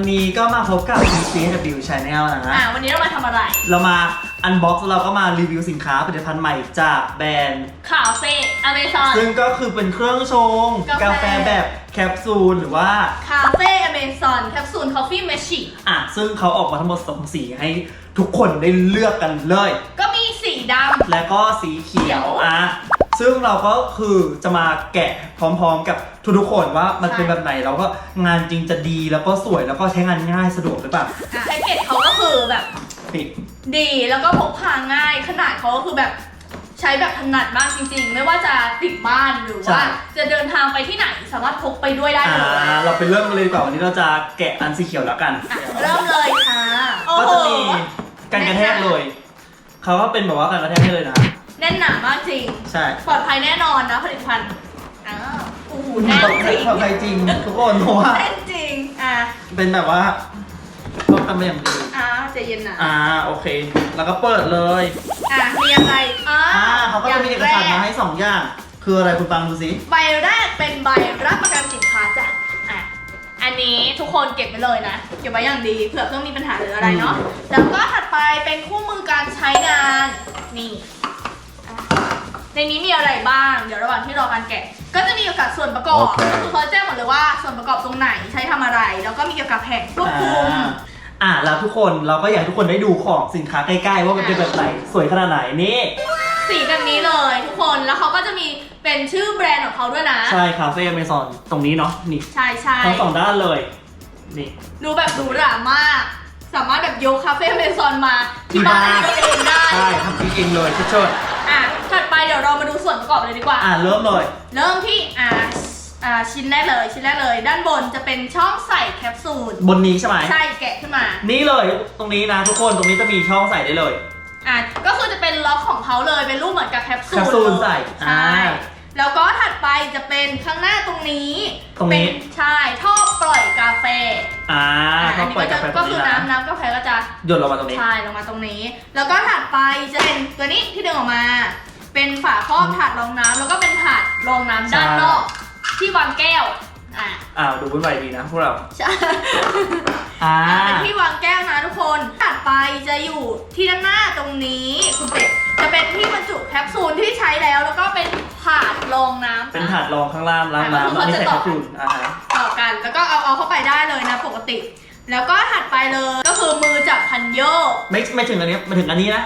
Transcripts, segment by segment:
วันนี้ก็มาพบกับ PCW Channel นะอะวันนี้เรามาทำอะไร เรามาอันบ็อกซ์เราก็มารีวิวสินค้าผลิตภัณฑ์ใหม่จากแบรนด์คาเฟ่อเมซอน ซึ่งก็คือเป็นเครื่องชง กาแฟกาแฟแบบแคปซูลหรือว่า คาเฟ่อเมซอนแคปซูลคอฟฟี่เมชชีอะ ซึ่งเขาออกมาทั้งหมด2สีให้ทุกคนได้เลือกกันเลย ก็มีสีดและก็สีเขียวอะ ซึ่งเราก็คือจะมาแกะพร้อมๆ กับทุกๆคนว่ามันเป็นแบบไหนแล้วก็งานจริงจะดีแล้วก็สวยแล้วก็ใช้งานง่ายสะดวกหรือเปล่าำอะแพ็กเกจเขาก็คือแบบปิด ดีแล้วก็พกพาง่าย ขนาดเขาก็คือแบบใช้แบบถนัดมากจริงๆ ไม่ว่าจะติดบ้านหรือว่า จะเดินทางไปที่ไหนสามารถพกไปด้วยได้อ่าเลยเราไปเริ่มกันเลยดีกว่าวันนี้เราจะแกะอันสีเขียวแล้วกันอะเริ่มเลยค่ะโอ้ก็โหจะมีการกระแทกเลย เขาก็เป็นแบบว่าการกระแทกให้เลยนะ แน่นหนามากจริง ใช่ปลอดภัยแน่นอนนะผลิตภัณฑ์อ้าวโอ้โหแน่นปลอดจภัยริงปลอดภัยจริงทุกคนเพราะว่า แน่นจริงอะเป็นแบบว่าต้องทำมาอย่างดีอะใจเย็นนะอ่าโอเค แล้วก็เปิดเลยอะมีอะไรอ่าอ่าเขาก็จะมีเอกสารมาให้สองอย่าง คืออะไรคุณฟังดูสิใบแรกเป็นใบรับประกันสินค้าจ้ะอะอันนี้ทุกคนเก็บไว้เลยนะ เก็บไว้อย่างดีเผื่อต้องมีปัญหาหรืออะไรเนาะแล้วก็ถัดไปเป็นคู่มือการใช้งานนี่อะ ในนี้มีอะไรบ้าง เดี๋ยวระหว่างที่รอการแกะ ก็จะมีเกี่ยวกับส่วนประกอบโอเคก็คือเขาแจ้งหมดเลยว่าส่วนประกอบตรงไหนใช้ทำอะไร แล้วก็มีเกี่ยวกับแผงควบคุม อ่าอ่าแล้วทุกคนเราก็อยากให้ทุกคนได้ดูของสินค้าใกล้ๆ ว่ามันเป็นแบบไหนสวยขนาดไหนนี่ สีแบบนี้เลยทุกคน แล้วเขาก็จะมีเป็นชื่อแบรนด์ของเขาด้วยนะ ใช่คาเฟ่อเมซอนตรงนี้เนาะนี่ใช่ใช่ทั้งสองด้านเลยนี่ดูแบบหรูหรามาก สามารถแบบยกคาเฟ่เมซอนมาที่บ้านที่ตัวเองได้ ใช่ทำเองเลยเชิด อะถัดไปเดี๋ยวเรามาดูส่วนประกอบเลยดีกว่าๆอ่าเริ่มเลย เริ่มที่อ่าอ่าชิ้นแรกเลยชิ้นแรกเลย ด้านบนจะเป็นช่องใส่แคปซูลบนนี้ใช่ไหมใช่แกะขึ้นมา นี่เลยตรงนี้นะทุกคนตรงนี้จะมีช่องใส่ได้เลย อะก็คือจะเป็นล็อกของเขาเลยเป็นรูปเหมือนกับแคปซูลแคปซูลใส่ใช่อ่า แล้วก็ถัดไปจะเป็นข้างหน้าตรงนี้ตรงนี้ เป็นใช่ท่อปล่อยกาแฟอ่าอะก็อันนี้ปล่อยก็กาจะแฟตรก็งคืนี้อนะน้ำน้ำกาแฟก็จะหยดลงมาตรงนี้ ใช่ลงมาตรงนี้ แล้วก็ถัดไปจะเป็นตัวนี้ที่ดึงออกมา เป็นฝาครอบถาดรองน้ำแล้วก็เป็นถาดรองน้ำด้านนอกที่วางแก้วอะอ้าวดูวุ่นวายดีนะพวกเราใช่ อ่า เป็นที่วางแก้วนะทุกคน ถัดไปจะอยู่ที่ด้านหน้าตรงนี้คุณเป็ดจะเป็นที่บรรจุแคปซูลที่ใช้แล้ว แล้วก็เป็น ถาดรองน้ำเป็นถาดรองข้างล่างล้างอะน้ำก็แล้วคือนี่เขาจะใส่ต่อแคปซูลอ่าฮะต่อกันแล้วก็เอาเอาเข้าไปได้เลยนะปกติ แล้วก็ถัดไปเลยก็คือมือจับพันโยก ไม่ไม่ถึงอันนี้ไม่ถึงอันนี้นะ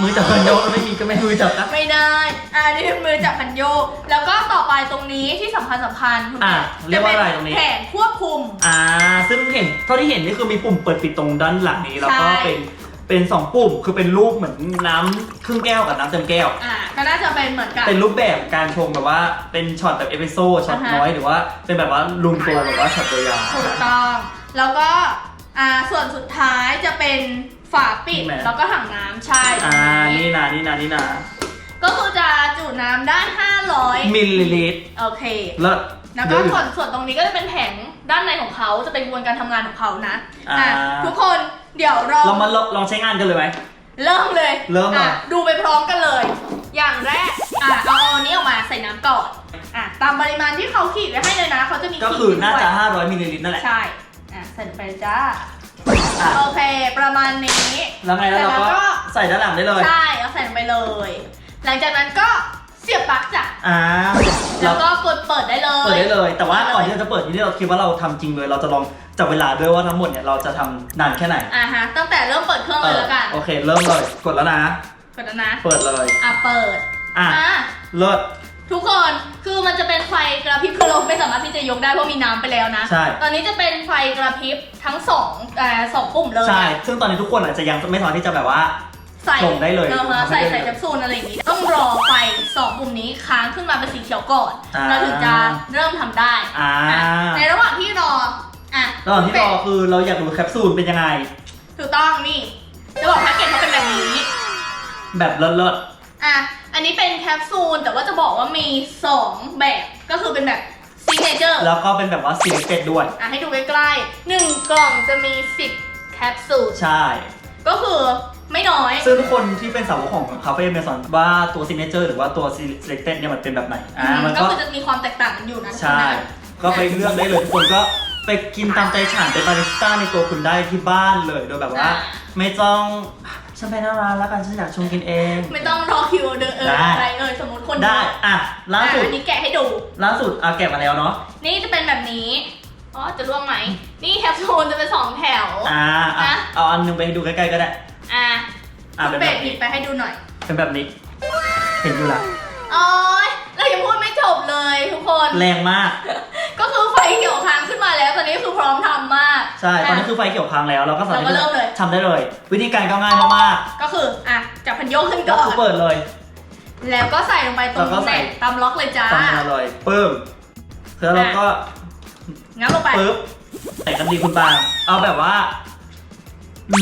มือจับกันโยกไม่มีก็ไม่มือจับนะไม่ได้อ่านี่คือมือจับพันโยก แล้วก็ต่อไปตรงนี้ที่สำคัญสำคัญคุณอะแม่เรียกว่าอะไรตรงนี้แผงควบคุม อ่า ซึ่งเห็นเท่าที่เห็นนี่คือมีปุ่มเปิดปิดตรงด้านหลังนี้แล้วก็ใช่เป็น เป็นสองปุ่มคือเป็นรูปเหมือนน้ำครึ่งแก้วกับน้ำเต็มแก้ว อ่าก็น่าจะเป็นเหมือนกันเป็นรูปแบบการชงแบบว่าเป็นช็อตแบบเอพิโซดช็อตอ่าฮะน้อยหรือว่าเป็นแบบว่าลุงตัวแบบว่าช็อตตัวยาว ถูกต้อง แล้วก็อ่าส่วนสุดท้ายจะเป็นฝาปิดนี่ไหมแล้วก็ถังน้ำใช่อ่านี่นะนี่นะนี่นะก็คือจะจุน้ำได้500มิลลิลิตรโอเค เลิศ แล้วเยก็อะอยู่ส่วนส่วนตรงนี้ก็จะเป็นแผงด้านในของเขาจะเป็นกระบวนการทำงานของเขานะอ่าทุกคน เดี๋ยวเราเรามาลองลองใช้งานกันเลยไหม เริ่มเลยเริ่มเลย อะดูไปพร้อมกันเลย อย่างแรก อะเอาเอาอันนี้ออกมาใส่น้ำก่อนอะตามปริมาณที่เขาขีดไว้ให้เลยนะเขาจะมีก็ขีดคือไว้น่าจะด้วย500มิลลิลิตรนั่นแหละ ใช่อะใส่ไปจ้าอะ โอเค ประมาณนี้ แล้วไงแล้วเราเสร็จแล้วก็ก็ ใส่ด้านหลังได้เลย ใช่เอาใส่ลงไปเลย หลังจากนั้นก็เสียบปลั๊กจ้ะอ่าแล้เราวก็กดเปิดได้เลยเปิดได้เลย แต่ว่าได้เลยก่อนที่เราจะเปิดที่เราคิดว่าเราทำจริงเลย เราจะลอง จับเวลาด้วยว่าทั้งหมดเนี่ยเราจะทำนานแค่ไหนอะฮะ ตั้งแต่เริ่มเปิดเครื่องเลยแล้วกันโอเค เริ่มเลย กดแล้วนะ กดแล้วนะ เปิดเลย อะ เปิด อะอะ เลิศ ทุกคน คือมันจะเป็นไฟกระพริบคือเราไม่สามารถที่จะยกได้เพราะมีน้ำไปแล้วนะ ใช่ ตอนนี้จะเป็นไฟกระพริบทั้งสองเอ่อสองปุ่มเลยใช่ ซึ่งตอนนี้ทุกคนอาจจะยังไม่สามารถที่จะแบบว่า ใส่ส่งได้เลยออฮะทำได้ใส่เลยใส่แคปซูลอะไรอย่างนี้ ต้องรอไฟสองปุ่มนี้ค้างขึ้นมาเป็นสีเขียวก่อน อ่า เราถึงจะเริ่มทำได้อ่า อะในระหว่างที่รอ อะระหว่างที่รอคือเราอยากดูแคปซูลเป็นยังไง ถูกต้องนี่ จะบอกแพ็กเกจเขาเป็นแบบนี้ แบบเลิศอะ อันนี้เป็นแคปซูลแต่ว่าจะบอกว่ามีสองแบบ ก็คือเป็นแบบซิกเนเจอร์ๆแล้วก็เป็นแบบว่า selected ด้วย อะให้ดูใกล้ๆหนึ่งกล่องจะมี 10 แคปซูล ใช่ ก็คือไม่น้อย ซึ่งทุกคนที่เป็นสาวกของคาเฟ่เมซอนว่าตัว signature หรือว่าตัว selected เนี่ยมันเป็นแบบไหน อ่า มันก็ก็คือจะมีความแตกต่างกันอยู่นะใช่ไหมก็ไปเลือกได้เลยทุกคนก็ ไปกินตามใจฉันเป็นบาริสต้าในตัวคุณได้ที่บ้านเลย โดยแบบว่าอ่า ไม่ต้องฉันไปหน้าร้านแล้วกันฉันอยากชงกินเอง ไม่ต้องรอคิวเดินเออได้ อะไรเออสมมติคนได้เยอะอะล่าอะสุดอันนี้แกะให้ดู ล่าสุดอะแกะมาแล้วเนาะนี่จะเป็นแบบนี้ อ๋อ จะร่วงไหม นี่แคปซูลจะเป็นสองแถว อ่าอะนะ เอาอันหนึงไปให้ดูใกล้ๆก็ได้อะอะคุเป็ณนเบแบบสหยินี้บไปให้ดูหน่อย เป็นแบบนี้เห็นอยู่ละโอ๊ยเรายังพูดไม่จบเลยทุกคน แรงมาก ก็คือไฟเขียวค้างขึ้นมา แล้วตอนนี้คือพร้อมทำมาก ใช่ ตอนนี้คือไฟเขียวค้างแล้ว เราก็สามารถเราก็เริ่มเลย ทำได้เลย วิธีการก็ง่ายมากก็คืออะจับพันโยกขึ้นๆก็ก่อคือนเปิดเลย แล้วก็ใส่ลงไปตรงแล้วก็ใส่ แหน่งตามล็อกเลยจ้าทำมาเลยปึ้มแล้วเราก็งั้นลงไป ปึ๊บใส่กันดีคุณปางเอาแบบว่า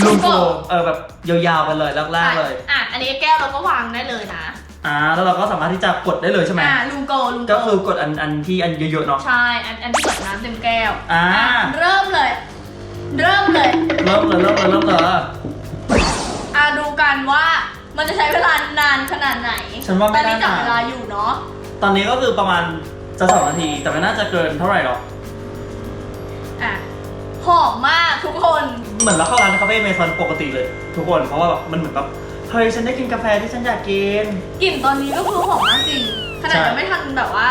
ลุงโกเออแบบยาวๆไปเลยลากๆเลย อะ อันนี้แก้วเราก็วางได้เลยนะ อ่าแล้วเราก็สามารถที่จะกดได้เลยใช่ไหมอะลุงโกลุงโกก็คือกดอันอันที่อันเยอะๆเนาะ ใช่อันอันที่เปิดน้ำเต็มแก้วอ่าเริ่มเลย เริ่มเลยเริ่มเลยเริ่มเลยเริ่มเลยอะดูกันว่ามันจะใช้เวลานานขนาดไหนฉันว่าไม่ตอนนี้จับน่านานเวลาอยู่เนาะตอนนี้ก็คือประมาณจะสองนาที แต่ไม่น่าจะเกินเท่าไหร่หรอก อะหอมมากทุกคน เหมือนเราเข้าร้านคาเฟ่เมซอนปกติเลย ทุกคนเพราะว่าแบบมันเหมือนแบบ เฮ้ยฉันได้กินกาแฟที่ฉันอยากกิน กลิ่นตอนนี้ก็คือหอมมากจริง ขนาดใช่ ยังไม่ทันแบบว่า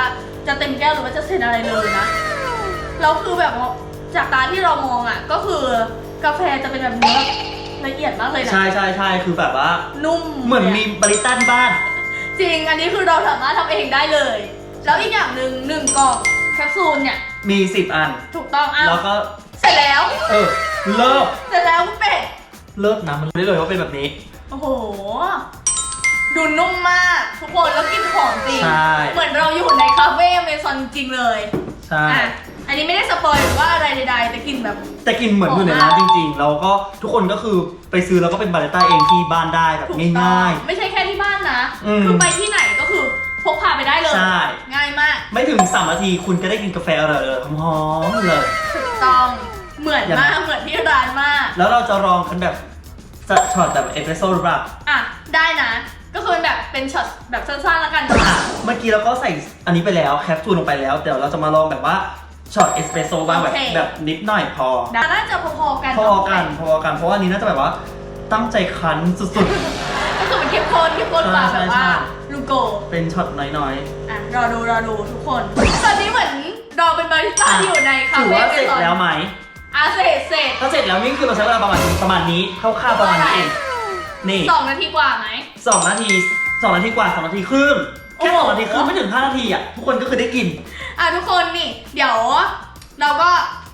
จะเต็มแก้วหรือว่าจะเสร็จอะไรเลยนะแล้วคือแบบว่าจากตาที่เรามองอะ ก็คือกาแฟจะเป็นแบบเนื้อละเอียดมากเลยนะ ใช่ใช่ใช่คือแบบว่า นุ่มเหมือนมีบาริสต้าที่บ้าน จริง อันนี้คือเราสามารถทำเองได้เลย แล้วอีกอย่างหนึ่งหนึ่งกล่องแคปซูลเนี่ย มีสิบอัน ถูกต้องอ้าวแล้วก็ เสร็จแล้ว เออ เลิกเสร็จแล้วคุณเป็ด เลิกนะมันรู้ได้เลยว่าเป็นแบบนี้ โอ้โห ดูนุ่มมาก ทุกคนแล้วกลิ่นหอมจริง ใช่ เหมือนเราอยู่ในคาเฟ่เมซอนจริงเลยใช่ อะอันนี้ไม่ได้สปอยหรือว่าอะไรใดๆแต่กลิ่นแบบ แต่กลินเหมือนอยู่ในร้านจริงๆเราก็ทุกคนก็คือไปซื้อแล้วก็เป็นบาริสต้าเองที่บ้านได้แบบถูกต้องง่าย ไม่ใช่แค่ที่บ้านนะ อืมคือไปที่ไหนก็คือพกพาไปได้เลย ใช่ ง่ายมากๆ ไม่ถึงสามนาทีคุณก็ได้กินกาแฟอร่อยๆหอมๆเลย ถูกต้อง เหมือนอย่างมานั้กน เหมือนที่ร้านมาก แล้วเราจะลองกันแบบ จะช็อตแบบเอสเปรสโซ่หรือเปล่าอะ ได้นะ ก็คือแบบเป็นช็อตแบบสั้นๆแล้วกันอะ เมื่อกี้เราก็ใส่อันนี้ไปแล้วแคปซูลลงไปแล้วเดี๋ยวเราจะมาลองแบบว่าช็อตเอสเปรสโซ่บ้างแบบแบบนิดหน่อยพอน่าจะพอๆกันพอกันพอกันเพราะว่าอันนี้น่าจะแบบว่าตั้งใจคั้นสุด ก็คือมันเข้มข้นเข้มข้นกว่าใช่แบบว่าใช่ลูโก ๆ เป็นช็อตน้อยอะ รอดูรอดูทุกคน ตอนนี้เหมือนเราเป็นบาริสต้าอะอยู่ในๆคาถือเฟ่ว่าเมเสร็จซอนแล้วไหม อะเสร็จเสร็จถ้าเสร็จแล้วนี่คือเราใช้เวลาประมาณประมาณนี้คร่าวๆประมาณนี้เองนี่สองนาทีกว่าไหมสองนาทีสองนาทีกว่าสองนาทีครึ่งแค่โอ้สโหองนาทีครึ่งไม่ถึงห้านาทีอะทุกคนก็คือได้กินอะทุกคนนี่ เดี๋ยว เราก็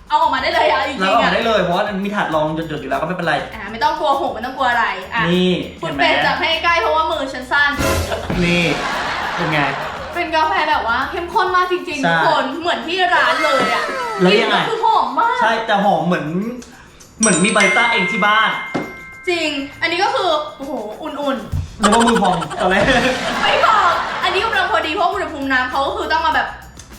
เอาออกมาได้เลยอะจแล้วริงก็ๆเอาอะได้เลยเพราะว่ามันมีถาดรองหยดๆอยู่แล้วก็ไม่เป็นไรอะไม่ต้องกลัวหกไม่ต้องกลัวอะไรอะนี่คุเห็ณนไหมเป็ดจับให้ใกล้เพราะว่ามือฉันสั้นนี่เป็นไงเป็นกาแฟแบบว่าเข้มข้นมากจริงๆใช่ทุกคนเหมือนที่ร้านเลยอะแล้วยังไงกนก็คือหอมมาก ใช่แต่หอมเหมือน เหมือนมีบาริสต้าเองที่บ้านจริง อันนี้ก็คือ โอ้โห อุ่นนึกว่ามือพองตอนแรกๆ ไม่พอ อันนี้กำลังพอดีเพราะอุณหภูมิน้ำเขาก็คือต้องมาแบบ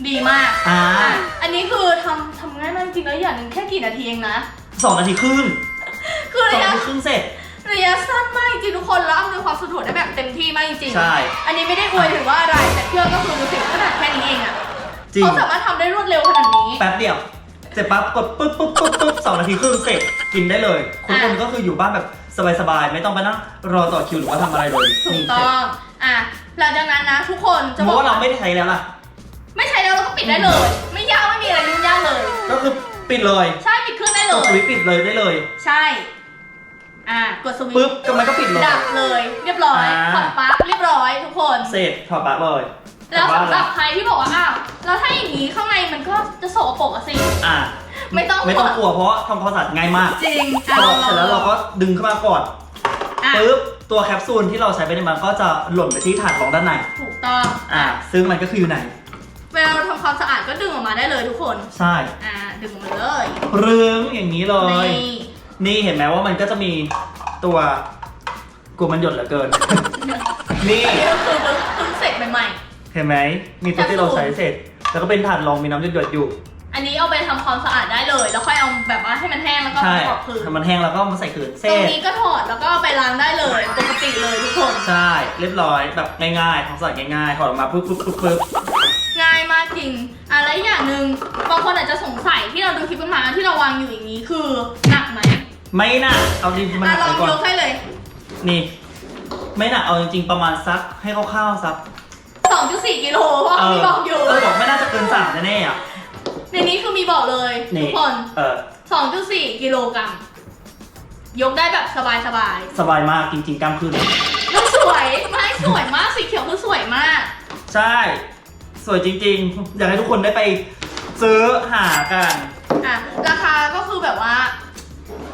ดีมากอ่าอะอันนี้คือทำทำง่ายมากจริงๆแล้วอย่างหนึงแค่กี่นาทีเองนะ สองนาทีครึ่งคือสอระงยะนาทีครึ่งเสร็จ ระยะสั้นมากจริงๆทุกคนแล้วอำนวยความสะดวกได้แบบเต็มที่มากจริงๆใช่ อันนี้ไม่ได้อวยถือว่าอะไรแต่เครื่องก็คือดูสิขนาดแค่นี้เองอะจริง เขาสามารถทำได้รวดเร็วขนาดนี้ แป๊บเดียว เสร็จปั๊บกดปุ๊บปุ๊บปุ๊บปุ๊บสองนาทีครึ่งเสร็จกินได้เลยคุณคนอะก็คืออยู่บ้านแบบสบายๆ ไม่ต้องไปนั่งรอต่อคิวหรือว่าทำอะไรเลยถูกนี่ต้เสร็อจงอะหลังจากนั้นนะทุกคนจะสมบมอกติว่าเราไม่ได้ใช้แล้วล่ะ ไม่ใช้แล้วเราก็ปิดได้เลย ไม่ยากไม่มีอะไรยุ่งยากเลย ก็คือปิดเลยใช่ปิดเครื่องได้เลกดยสวิตช์ปิดเลยได้เลยใช่ อะกดสวิตปุ๊บช์ก็มันก็ปิดเลย ดับเลย เรียบร้อยอ่า ถอดปลั๊กเรียบร้อยทุกคน เสร็จถอดปลั๊กเลย แล้วกบบ้านสำหรับใครที่บอกว่าอ้าวแล้วถ้าอย่างนี้ข้างในมันก็จะโสกปรกอะสิ อะไม่ต้องไม่ต้องกลัวเพราะว่าทำความสะอาดง่ายมากจริงพอเสร็จแล้วเราก็ดึงขึ้นมาก่อนอะปุ๊บตัวแคปซูลที่เราใช้ไปในมันก็จะหล่นไปที่ถาดรองด้านในถูกต้องอะซึ่งมันก็คืออยู่ไหน เวลาเราทำความสะอาดก็ดึงออกมาได้เลยทุกคน ใช่อะดึงออกมาเลยเรื่องอย่างนี้เลย นี่นี่เห็นไหมว่ามันก็จะมีตัวกลัวมันหยดเหลือเกิน นี่อันนี้ก็คือเพิ่งเสร็จใหม่ เห็นไหม มีตัวที่เราใช้เสร็จ แล้วก็เป็นถาดรองมีน้ำหยดๆอยู่ๆอันนี้เอาไปทำความสะอาดได้เลย แล้วค่อยเอาแบบว่าให้มันแห้งแล้วก็ใช่ประกอบคืน ถ้ามันแห้งแล้วก็มาใส่คืนเสตรร็งจ นี้ก็ถอดแล้วก็เอาไปล้างได้เลยปกติเลยทุกคน ใช่ เรียบร้อยแบบง่ายๆทำสะอาดง่ายๆถอดออกมาปุ๊บปุ๊บปุ๊บปุ๊บง่ายมากจจริง อะไรอีกอย่างหนึ่งบางคนอาจจะสงสัยที่เราดูคลิปกันมาที่เราวางอยู่อย่างนี้คือหนักไหมไม่หนักเอาจริงๆมันหอะนักลองไปก่อน ยกให้เลย นี่ ไม่หนักเอาจริงๆประมาณสักให้คร่าวๆสัก 2.4 กิโลเพราะเขามีบอกอยู่ เออบอกไม่น่าจะเกินสามแน่ๆอะ ในนี้คือมีบอกเลยนี่ ทุกคน เออ 2.4 กิโลกรัม ยกได้แบบสบายสบายมากจริงๆกล้ามขึ้น ๆแล้วสวยไม่สวยมากสีเขียวคือสวยมาก ใช่ สวยจริงๆ อยากให้ทุกคนได้ไปซื้อหากัน อะ ราคาก็คือแบบว่า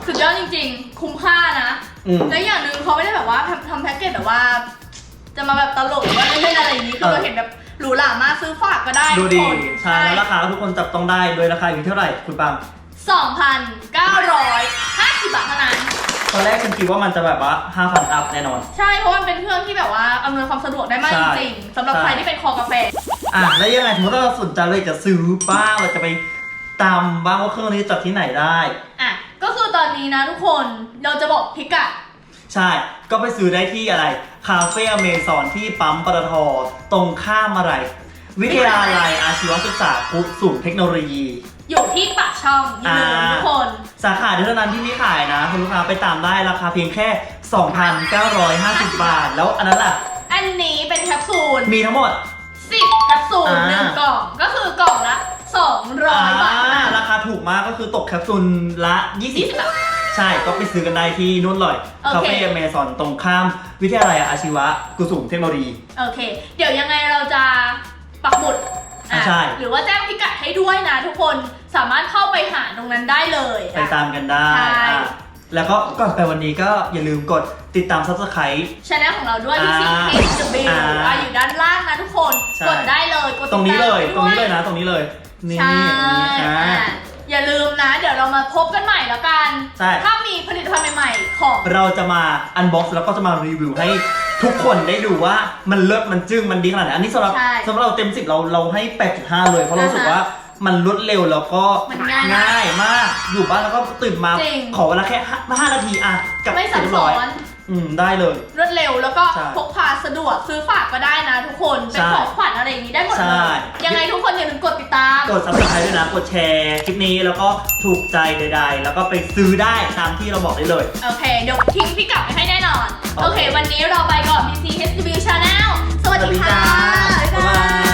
สุดยอดจริงๆ คุ้มค่านะ อืม และอย่างหนึ่งเขาไม่ได้แบบว่าทำทำแพ็กเกจแบบว่า จะมาแบบตลกหรือว่าเล่นๆอะไรอย่างนี้คือเราเออเห็นแบบหรูหรามากซื้อฝากก็ได้ดูทุกดีคนใช่แล้วราคาทุกคนจับต้องได้โดยราคาอยู่ที่เท่าไหร่คุณปัง 2,950บาทเท่านั้น ตอนแรกฉันคิดว่ามันจะแบบว่า5,000อัพแน่นอน ใช่เพราะมันเป็นเครื่องที่แบบว่าอำนวยความสะดวกได้มากใช่จริงๆสำหรับใช่ ใครที่เป็นคอกาแฟ อะแล้วยังไงสมมติว่าเราสนใจเลยจะซื้อบ้างเราจะไปตามบ้างว่าเครื่องนี้จัดที่ไหนได้ อะก็คือตอนนี้นะทุกคนเราจะบอกพิกัด ใช่ ก็ไปซื้อได้ที่อะไร คาเฟ่อเมซอนที่ปั๊มปตทตรงข้ามอะไร วิทยาลัยอาชีวศึกษากุศูนย์เทคโนโลยี อยู่ที่ปากช่องอย่าลืมอ่าทุกคน สาขาเดียวเท่านั้นที่มีขายนะ คุณลูกค้าไปตามได้ราคาเพียงแค่ 2,950 บาท แล้วอันนั้นล่ะ อันนี้เป็นแคปซูล มีทั้งหมด 10แคปซูลอ่าหนึ่งกล่องก็คือกล่องละ200บาทอ่ราคาถูกมากก็คือตกแคปซูลละ 20 20บาท ใช่ก็ไปซื้อกันได้ที่นู่นเลยโอเค คาเฟ่อเมซอนตรงข้าม วิทยาลัยอาชีวะกุศุมเทคโนโลยี โอเค เดี๋ยวยังไงเราจะปักหมุดอะใช่ หรือว่าแจ้งพิกัดให้ด้วยนะทุกคนสามารถเข้าไปหาตรงนั้นได้เลยไปตามกันได้ใช่ อะแล้วก็ก่อนไปวันนี้ก็อย่าลืมกดติดตาม subscribe ช anel ของเราด้วยที่อ่า CHW อ่าอะอยู่ด้านล่างนะทุกคน ใช่ กดได้เลยกดติดตรงนี้เลยตามตรงนี้ด้เลวยนะ ตรงนี้เลย นี่ใช่อย่างนี้อ่าอะ อย่าลืมนะ เดี๋ยวเรามาพบกันใหม่แล้วกัน ใช่ ถ้ามีผลิตภัณฑ์ใหม่ๆ ของ เราจะมาอันบ็อกซ์แล้วก็จะมารีวิวให้ทุกคนได้ดูว่ามันเลิศมันจึ้งมันดีขนาดไหนอันนี้สำหรับใช่สำหรับเราเต็มสิบเราเราให้ 8.5 เลย เพราะเรารู้สึกว่ามันรวดเร็วแล้วก็มันง่ายง่ายมาก อยู่บ้านแล้วก็ตื่นมาจริง ขอเวลาแค่ห้านาทีอะกับไม่ซับเรียบซ้ร้ออย น อืมได้เลย รวดเร็วแล้วก็พกพาสะดวกซื้อฝากก็ได้นะทุกคนเป็นของขวัญอะไรอย่างนี้ได้หมดเลยยังไงทุกคนอย่าลืมกดติดตาม กด subscribe ด้วยนะ กดแชร์คลิปนี้แล้วก็ถูกใจใด ๆ แล้วก็ไปซื้อได้ตามที่เราบอกได้เลย โอเค เดี๋ยวทิ้งพี่กลับไปให้แน่นอน โอเค วันนี้เราไปก่อน PC h b Channel สวัสดีค่ะ บ๊ายบาย